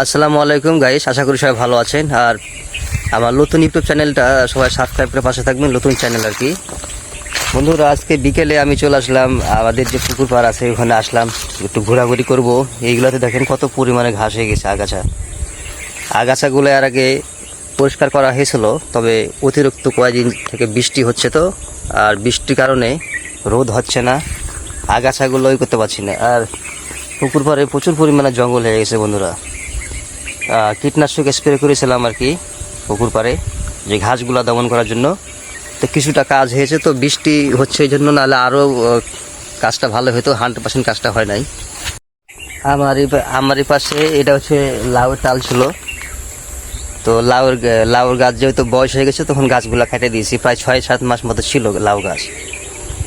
আসসালামু আলাইকুম গাইস আশা করি সবাই ভালো আছেন। আর আমার নতুন ইউটিউব চ্যানেলটা সবাই সাবস্ক্রাইব করে পাশে থাকবেন, নতুন চ্যানেল আর কি। বন্ধুরা, আজকে বিকেলে আমি চলে আসলাম, আমাদের যে পুকুর পাড় আছে, ওখানে আসলাম, একটু ঘোরাঘুরি করব। এইগুলোতে দেখেন কত পরিমাণে ঘাস হয়ে গেছে, আগাছা। আগাছাগুলো আর আগে পরিষ্কার করা হয়েছিল, তবে অতিরিক্ত কয়েকদিন থেকে বৃষ্টি হচ্ছে তো, আর বৃষ্টির কারণে রোদ হচ্ছে না। আগাছাগুলো ওই করতে পারছি না। আর পুকুর পাড়ে প্রচুর পরিমাণে জঙ্গল হয়ে গেছে বন্ধুরা। কীটনাশক স্প্রে করেছিলাম আর কি পুকুর পাড়ে, যে ঘাসগুলো দমন করার জন্য। তো কিছুটা কাজ হয়েছে, তো বৃষ্টি হচ্ছে এই জন্য নাহলে আরও কাজটা ভালো হতো, হান্ড্রেড পার্সেন্ট কাজটা হয় নাই। আমার আমার পাশে এটা হচ্ছে লাউয়ের টাল ছিল। তো লাউর লাউর গাছ যেহেতু বয়স হয়ে গেছে, তখন গাছগুলো কেটে দিয়েছি। প্রায় ছয় সাত মাস মতো ছিল লাউ গাছ।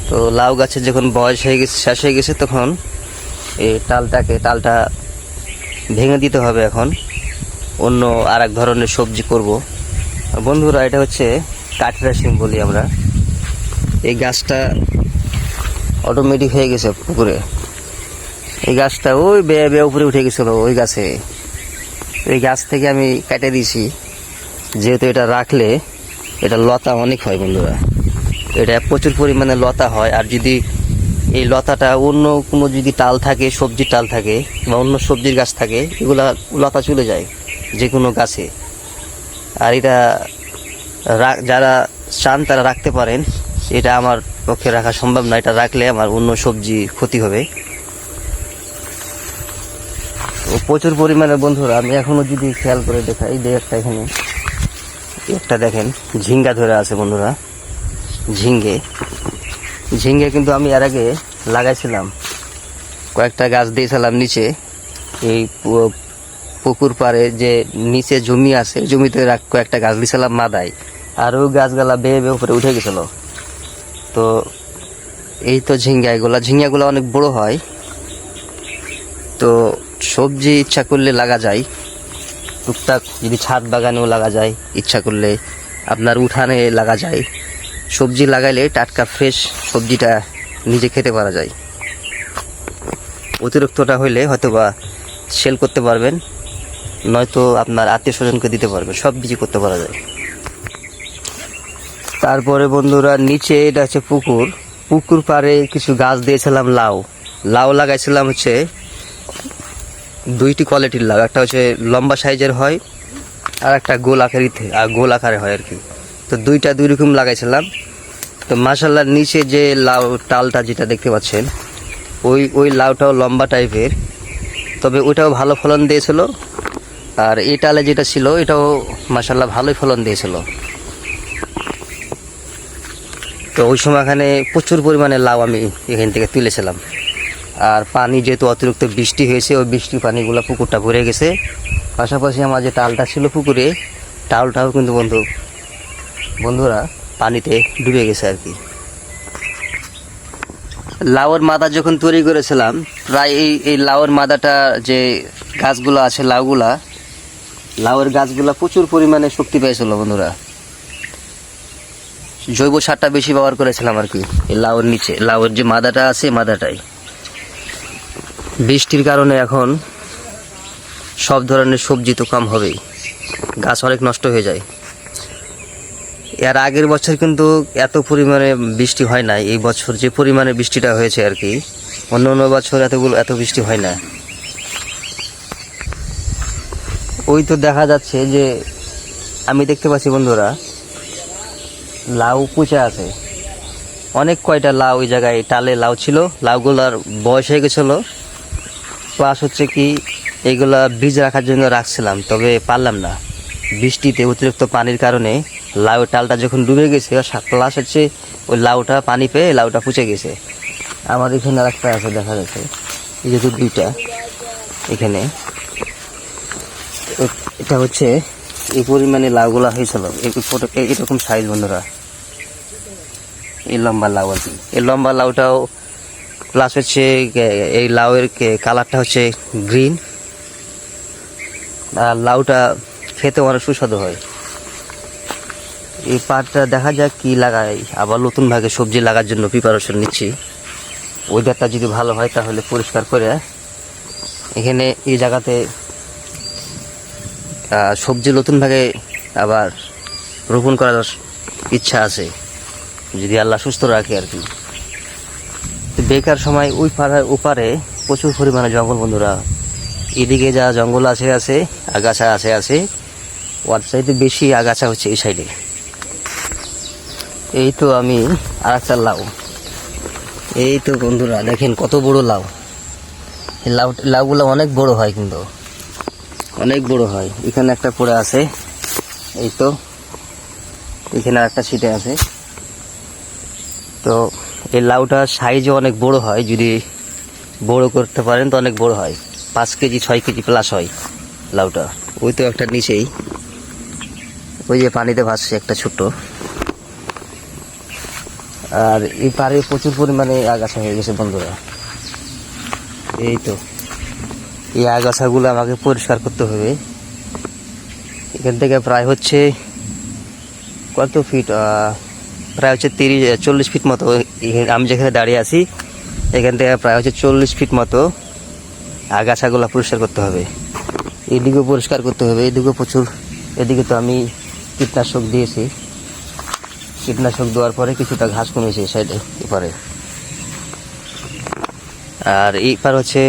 তো লাউ গাছের যখন বয়স হয়ে গেছে, শেষ হয়ে গেছে, তখন এই টালটাকে টালটা ভেঙে দিতে হবে এখন। অন্য আর এক ধরনের সবজি করব। বন্ধুরা, এটা হচ্ছে কাঠরা শিম বলি আমরা। এই গাছটা অটোমেটিক হয়ে গেছে পুকুরে। এই গাছটা ওই বেয়ে বেয়ে উপরে উঠে গেছিল ওই গাছে। এই গাছ থেকে আমি কেটে দিয়েছি। যেহেতু এটা রাখলে এটা লতা অনেক হয় বন্ধুরা। এটা প্রচুর পরিমাণে লতা হয় আর যদি এই লতাটা অন্য কোনো যদি টাল থাকে, সবজির টাল থাকে বা অন্য সবজির গাছ থাকে, এগুলা লতা চলে যায়। যে কোনো গাছে। আর এটা যারা চান তারা রাখতে পারেন। এটা আমার পক্ষে রাখা সম্ভব না। এটা রাখলে আমার অন্য সবজি ক্ষতি হবে। প্রচুর পরিমাণে বন্ধুরা, আমি এখনও যদি খেয়াল করে দেখাই যে একটা এখানে। একটা দেখেন, ঝিঙ্গা ধরে আছে বন্ধুরা, ঝিঙ্গে। ঝিঙ্গে কিন্তু আমি এর আগে লাগাইছিলাম। কয়েকটা গাছ দিয়েছিলাম নিচে। এই পুকুর পাড়ে যে নিচে জমি আছে, জমিতে কয়েকটা গাছ দিয়েছিলাম মাদায়। আর ওই গাছগুলা বেয়ে বেয়ে উপরে উঠে গেছিল। তো এই তো ঝিঙ্গা এগুলা ঝিঙ্গাগুলো অনেক বড় হয়। তো সবজি ইচ্ছা করলে লাগা যায়। টুকটাক যদি ছাদ বাগানেও লাগা যায়, ইচ্ছা করলে আপনার উঠানে লাগা যায়। সবজি লাগাইলে টাটকা ফ্রেশ সবজিটা নিজে খেতে পারা যায়। অতিরিক্তটা হইলে হয়তো বা সেল করতে পারবেন। নয়তো আপনার আত্মীয় স্বজনকে দিতে পারবে, সব কিছু করতে পারা যায়। তারপরে বন্ধুরা, নিচে এটা হচ্ছে পুকুর। পুকুর পাড়ে কিছু গাছ দিয়েছিলাম লাউ। লাউ লাগাইছিলাম হচ্ছে দুইটি কোয়ালিটির লাউ, একটা হচ্ছে লম্বা সাইজের হয়, আর একটা গোল আকারই আর গোল আকারে হয় আর কি। তো দুইটা দুই রকম লাগাইছিলাম। তো মাসাল্লার নিচে যে লাউ টালটা যেটা দেখতে পাচ্ছেন, ওই ওই লাউটাও লম্বা টাইপের তবে ওইটাও ভালো ফলন দিয়েছিল। আর এই টালে যেটা ছিল, এটাও মাসাল্লাহ ভালোই ফলন দিয়েছিল। তো ওই সময় এখানে প্রচুর পরিমাণে লাউ আমি এখান থেকে তুলেছিলাম। আর পানি যেহেতু অতিরিক্ত বৃষ্টি হয়েছে, ওই বৃষ্টির পানিগুলো পুকুরটা ভরে গেছে। পাশাপাশি আমার যে টালটা ছিল পুকুরে, টালটাও কিন্তু বন্ধু, বন্ধুরা পানিতে ডুবে গেছে আর কি। লাউয়ের মাদা যখন তৈরি করেছিলাম, প্রায় এই এই লাউয়ের মাদাটা যে গাছগুলো আছে, লাউগুলা লাউয়ের গাছগুলা প্রচুর পরিমাণে শক্তি পেয়েছিল বন্ধুরা। জৈব সারটা বেশি ব্যবহার করেছিলাম আর কি, এই লাউয়ের নিচে। লাউয়ের যে মাদাটা আছে, মাদাটাই। বৃষ্টির কারণে এখন সব ধরনের সবজি তো কম হবেই। গাছ অনেক নষ্ট হয়ে যায়। এর আগের বছর কিন্তু এত পরিমাণে বৃষ্টি হয় না এই বছর যে পরিমাণে বৃষ্টিটা হয়েছে আর কি, অন্য অন্য বছর এতগুলো এত বৃষ্টি হয় না। ওই তো দেখা যাচ্ছে যে আমি দেখতে পাচ্ছি বন্ধুরা, লাউ কুচা আছে। অনেক কয়টা লাউ ওই জায়গায়, টালে লাউ ছিল, লাউগুলার বয়স হয়ে গেছিল। প্লাস হচ্ছে কি, এগুলা বীজ রাখার জন্য রাখছিলাম, তবে পারলাম না। বৃষ্টিতে অতিরিক্ত পানির কারণে লাউ টালটা যখন ডুবে গেছে প্লাস হচ্ছে ওই লাউটা পানি পেয়ে লাউটা পুচে গেছে। আমার এখানে আর একটা আছে, দেখা যাচ্ছে। এই যে দুইটা, এখানে। এটা হচ্ছে এই পরিমাণে লাউগুলা হয়েছিল। এরকম সাইজ বন্ধুরা। এই লম্বা লাউ আর কি। এই লম্বা লাউটাও প্লাস হচ্ছে এই লাউয়ের কালারটা হচ্ছে গ্রিন আর লাউটা খেতে অনেক সুস্বাদু হয়। এই পাটটা দেখা যাক কি লাগাই আবার নতুন ভাগে সবজি লাগার জন্য প্রিপারেশন নিচ্ছি। ওয়েদারটা যদি ভালো হয় তাহলে পরিষ্কার করে এখানে এই জায়গাতে সবজি নতুনভাবে আবার রোপণ করার ইচ্ছা আছে। যদি আল্লাহ সুস্থ রাখে আর কি। বেকার সময় ওই পাড়ার ওপারে প্রচুর পরিমাণে জঙ্গল বন্ধুরা। এদিকে যা জঙ্গল আছে আছে, আগাছা আছে আছে, ওর সাইডে বেশি আগাছা হচ্ছে এই সাইডে। এই তো আমি আর একটা লাউ। এই তো বন্ধুরা, দেখেন কত বড় লাউ। লাউ লাউগুলো অনেক বড় হয় কিন্তু। অনেক বড় হয়। এখানে একটা পড়ে আছে। এই তো। এখানে একটা ছিটে আছে। তো এই লাউটা সাইজও অনেক বড় হয়। যদি বড় করতে পারেন তো অনেক বড় হয়। পাঁচ কেজি, ছয় কেজি প্লাস হয় লাউটা। ওই তো একটা নিচেই। ওই যে পানিতে ভাসছে একটা ছোট্ট। আর এই পাড়ে প্রচুর পরিমাণে আগাছা হয়ে গেছে বন্ধুরা। এই তো। এই আগাছাগুলো আমাকে পরিষ্কার করতে হবে। এখান থেকে প্রায় হচ্ছে কত ফিট প্রায় হচ্ছে তিরিশ, চল্লিশ ফিট মতো। আমি যেখানে দাঁড়িয়ে আছি, এখান থেকে প্রায় হচ্ছে চল্লিশ ফিট মতো আগাছাগুলো পরিষ্কার করতে হবে। এদিকেও পরিষ্কার করতে হবে, এদিকেও প্রচুর। এদিকে তো আমি কীটনাশক দিয়েছি। কীটনাশক দেওয়ার পরে কিছুটা ঘাস কমেছে সাইডে এপারে। আর এই পার হচ্ছে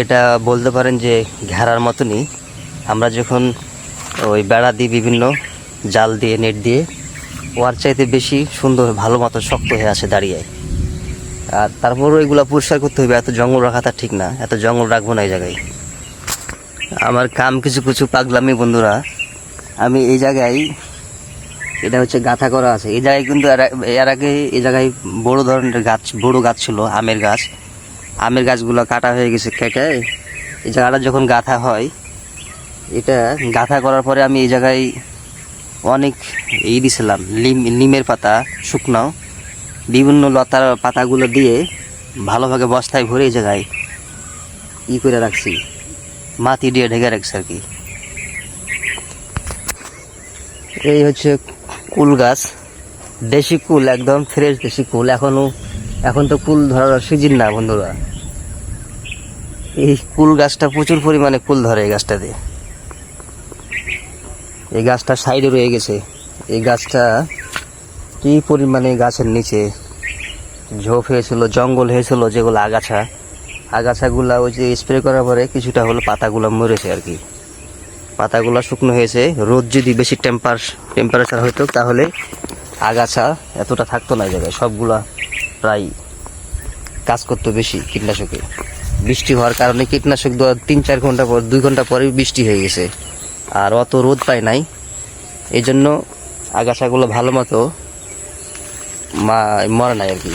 এটা বলতে পারেন যে ঘেরার মতনই। আমরা যখন ওই বেড়া দিই বিভিন্ন জাল দিয়ে, নেট দিয়ে ওয়ার চাইতে বেশি সুন্দর, ভালো মতো শক্ত হয়ে আসে দাঁড়িয়ে। আর তারপরও এগুলো পরিষ্কার করতে হবে, এত জঙ্গল রাখাটা ঠিক না, এত জঙ্গল রাখব না এই জায়গায়। আমার কাম কিছু কিছু পাগলামি বন্ধুরা, আমি এই জায়গায়, এটা হচ্ছে গাথা করা আছে। এই জায়গায় কিন্তু এর আগে এই জায়গায় বড় ধরনের গাছ, বড় গাছ ছিল, আমের গাছ। আমের গাছগুলো কাটা হয়ে গেছে কেটে। এই জায়গাটা যখন গাথা হয়, এটা গাথা করার পরে আমি এই জায়গায় অনেক ই দিছিলাম, লিম নিমের পাতা, শুকনো, বিভিন্ন লতার পাতাগুলো দিয়ে ভালোভাবে বস্তায় ভরে এই জায়গায় ই করে রাখছি। মাটি দিয়ে ঢেকে রাখছি আর কি। এই হচ্ছে কুল গাছ। দেশি কুল, একদম ফ্রেশ দেশি কুল। এখনও এখন তো কুল ধরার সিজন না বন্ধুরা। এই কুল গাছটা প্রচুর পরিমাণে কুল ধরে এই গাছটাতে। এই গাছটা সাইডে রয়ে গেছে। এই গাছটা কি পরিমাণে গাছের নিচে ঝোপ হয়েছিল, জঙ্গল হয়েছিল যেগুলো আগাছা। আগাছাগুলা ওই যে স্প্রে করার পরে কিছুটা হলো পাতাগুলো মরেছে আর কি। পাতাগুলো শুকনো হয়েছে। রোদ যদি বেশি টেম্পার টেম্পারেচার হতো তাহলে আগাছা এতটা থাকতো না জায়গায়। সবগুলা প্রায় কাজ করতো বেশি কীটনাশকে। বৃষ্টি হওয়ার কারণে কীটনাশক তিন, চার ঘণ্টা পর, দুই ঘণ্টা পরে বৃষ্টি হয়ে গেছে। আর অত রোদ পায় নাই। এই জন্য আগাছাগুলো ভালো মতো মরে নাই আর কি।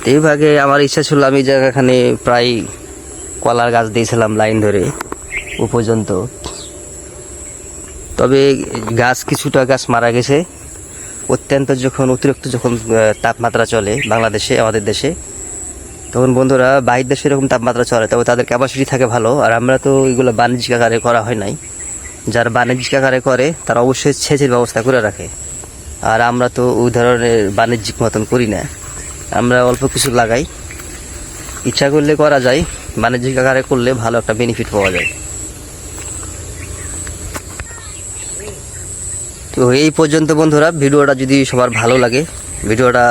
তো এই ভাগে আমার ইচ্ছা ছিল আমি জায়গাখানে প্রায় কলার গাছ দিয়েছিলাম লাইন ধরে, ও পর্যন্ত। তবে গাছ কিছুটা গাছ মারা গেছে। অত্যন্ত যখন, অতিরিক্ত যখন তাপমাত্রা চলে বাংলাদেশে, আমাদের দেশে, তখন বন্ধুরা বাইরের দেশে এরকম তাপমাত্রা চলে, তবে তাদের ক্যাপাসিটি থাকে ভালো। আর আমরা তো এগুলো বাণিজ্যিক আকারে করা হয় নাই। যারা বাণিজ্যিক আকারে করে, তারা অবশ্যই সেচের ব্যবস্থা করে রাখে। আর আমরা তো ওই ধরনের বাণিজ্যিক মতন করি না। আমরা অল্প কিছু লাগাই। ইচ্ছা করলে করা যায়, বাণিজ্যিক আকারে করলে ভালো একটা বেনিফিট পাওয়া যায়। তো এই পর্যন্ত বন্ধুরা, ভিডিওটা যদি সবার ভালো লাগে, ভিডিওটা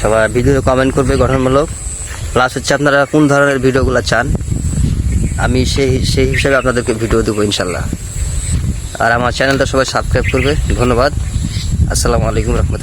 সবার ভিডিও কমেন্ট করবে গঠনমূলক। প্লাস হচ্ছে আপনারা কোন ধরনের ভিডিওগুলো চান, আমি সেই সেই হিসাবে আপনাদেরকে ভিডিও দেবো ইনশাল্লাহ। আর আমার চ্যানেলটা সবাই সাবস্ক্রাইব করবে। ধন্যবাদ। আসসালামু আলাইকুম রহমতুল্লাহ।